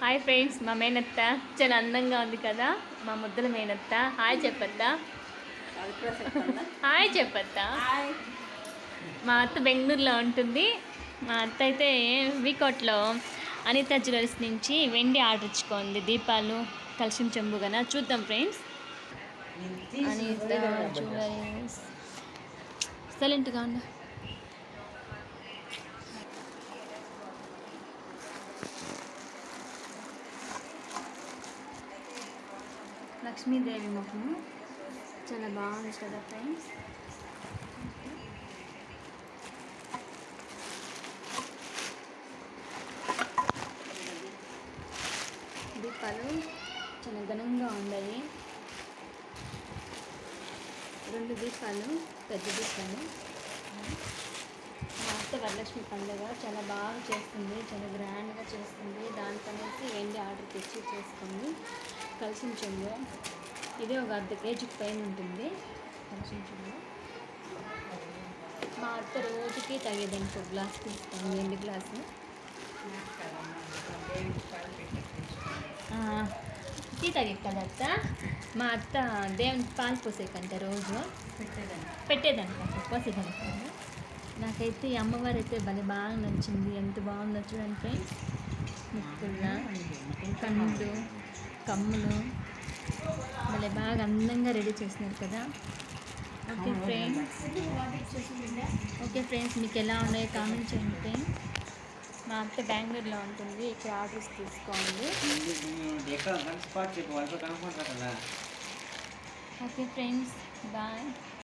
Hi friends మా మేనత్త చాలా అందంగా ఉంది కదా? మా ముద్దల మేనత్త. హాయ్ చెప్పత్తా. హాయ్ చెప్పత్తా. మా అత్త బెంగళూరులో ఉంటుంది. మా అత్త అయితే వీకోట్లో అనిత జ్యువెల్స్ నుంచి వెండి ఆర్డర్ ఇచ్చుకోండి దీపాలు కలిసిన చెంబు కదా చూద్దాం ఫ్రెండ్స్. అనిత జ్యువెల్స్ సైలెంట్గా ఉండు. లక్ష్మీదేవి ముఖము. చాలా బాగుంది కదా ఫ్రెండ్స్ దీపాలు చాలా ఘనంగా ఉన్నాయి రెండు దీపాలు పెద్ద దీపాలు. మా అత్త వరలక్ష్మి పండుగ చాలా బాగా చేస్తుంది చాలా గ్రాండ్గా చేస్తుంది. దానికనేసి వెండి ఆర్డర్ తెచ్చి చేసుకుంది. కలిసిన చెంబు ఇది ఒక అర్ధ కేజీకి పైన ఉంటుంది. కలిసిన చెంబు మా అత్త రోజుకి తగ్గేదానికి ఒక గ్లాస్ తీస్తాను రెండు గ్లాసు టీ తాగేది కదా అత్త. మా అత్త దేవునికి పాలు పోసేకంట రోజు. పెట్టేదంట పోసేదానికి నాకైతే ఈ అమ్మవారు అయితే భలే బాగా నచ్చింది. ఎంత బాగుందో చూడండి ఫ్రెండ్స్. ముక్కుల కమ్ములు. భలే బాగా అందంగా రెడీ చేసినారు కదా. Okay friends. ఓకే ఫ్రెండ్స్ మీకు ఎలా ఉన్నాయో కామెంట్ చేయండి ఫ్రెండ్స్. మా అత్త బెంగళూరులో ఉంటుంది ఇక్కడ ఆర్డర్స్ తీసుకోండి. Okay friends bye.